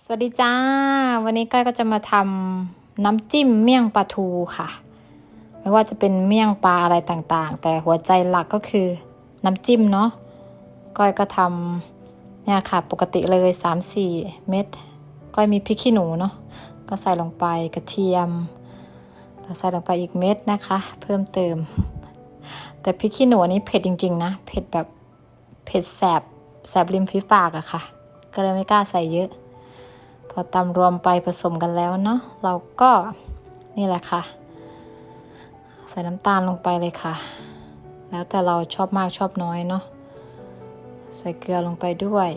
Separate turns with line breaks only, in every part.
สวัสดีจ้า วันนี้ก้อยก็จะมาทำน้ำจิ้มเมี่ยงปลาทูค่ะ ไม่ว่าจะเป็นเมี่ยงปลาอะไรต่างๆ แต่หัวใจหลักก็คือน้ำจิ้มเนาะก้อยก็ทำเนี่ยค่ะปกติเลย 3-4 เม็ดก้อยมีพริกขี้หนูเนาะก็ใส่ลงไปกระเทียมใส่ลงไปอีกเม็ดนะคะ เพิ่มเติม แต่พริกขี้หนูนนี้เผ็ดจริง ๆ นะ เผ็ดแบบเผ็ดแสบแสบริมฝีปากอะค่ะ ก็เลยไม่กล้าใส่เยอะ พอตำรวมไปผสมกันแล้วเนาะเราก็นี่แหละค่ะ ใส่น้ำตาลลงไปเลยค่ะ แล้วแต่เราชอบมากชอบน้อยเนาะใส่เกลือลงไปด้วย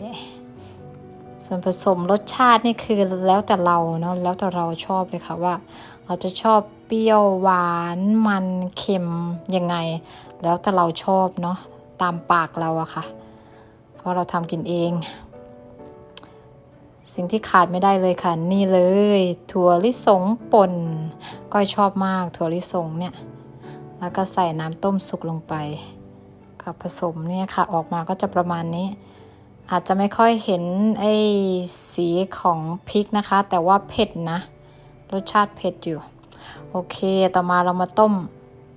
ส่วนผสมรสชาตินี่คือแล้วแต่เราเนาะแล้วแต่เราชอบเลยค่ะว่า เราจะชอบเปรี้ยวหวานมันเค็มยังไง แล้วแต่เราชอบเนาะตามปากเราอะค่ะ เพราะเราทำกินเอง สิ่งที่ขาดไม่ได้เลยค่ะ นี่เลย ถั่วลิสงป่นก้อยชอบมากถั่วลิสงเนี่ย แล้วก็ใส่น้ำต้มสุกลงไปกับผสมเนี่ยค่ะ ออกมาก็จะประมาณนี้ อาจจะไม่ค่อยเห็นไอ้สีของพริกนะคะ แต่ว่าเผ็ดนะ รสชาติเผ็ดอยู่ โอเค ต่อมาเรามาต้ม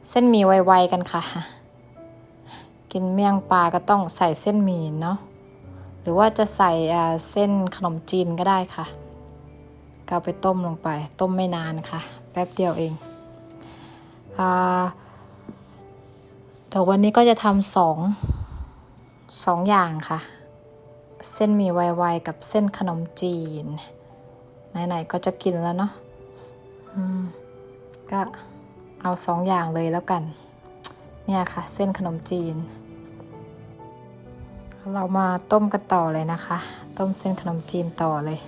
เส้นหมี่ไวๆกันค่ะ กินเมี่ยงปลาก็ต้องใส่เส้นหมี่เนาะ หรือว่าจะใส่เส้นขนมจีนก็ได้ค่ะก็เอาไปต้มลงไป ต้มไม่นานค่ะ แป๊บเดียวเองเดี๋ยววันนี้ก็จะทำสองสองอย่างค่ะ เส้นหมี่ไวๆกับเส้นขนมจีน ไหนๆก็จะกินแล้วเนาะก็เอาสองอย่างเลยแล้วกัน เนี่ยค่ะ เส้นขนมจีน เรามาต้มกันต่อเลยนะคะ ต้มเส้นขนมจีนต่อเลย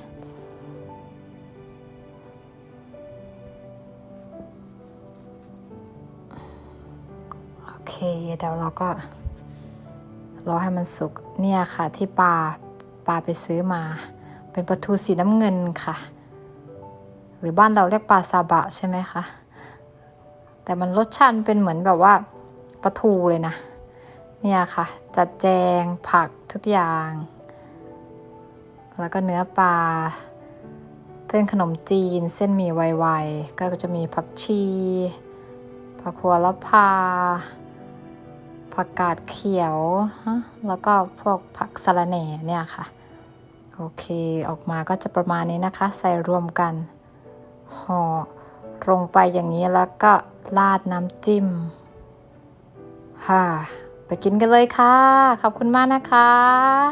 โอเคเดี๋ยวเราก็รอให้มันสุกเนี่ยค่ะที่ปลาปลาไปซื้อมา เป็นปลาทูสีน้ำเงินค่ะ หรือบ้านเราเรียกปลาซาบะใช่ไหมคะแต่มันรสชาติเป็นเหมือนแบบว่าปลาทูเลยนะ เนี่ยค่ะ จัดแจงผักทุกอย่าง แล้วก็เนื้อปลาเส้นขนมจีน เส้นหมี่ไวๆก็จะมีผักชีผักขัวละพาผักกาดเขียว แล้วก็พวกผักสะระแหน่เนี่ยค่ะ โอเค ออกมาก็จะประมาณนี้นะคะ ใส่รวมกัน ห่อลงไปอย่างนี้แล้วก็ราดน้ำจิ้ม ค่ะ ไปกินกันเลยค่ะ ขอบคุณมากนะคะ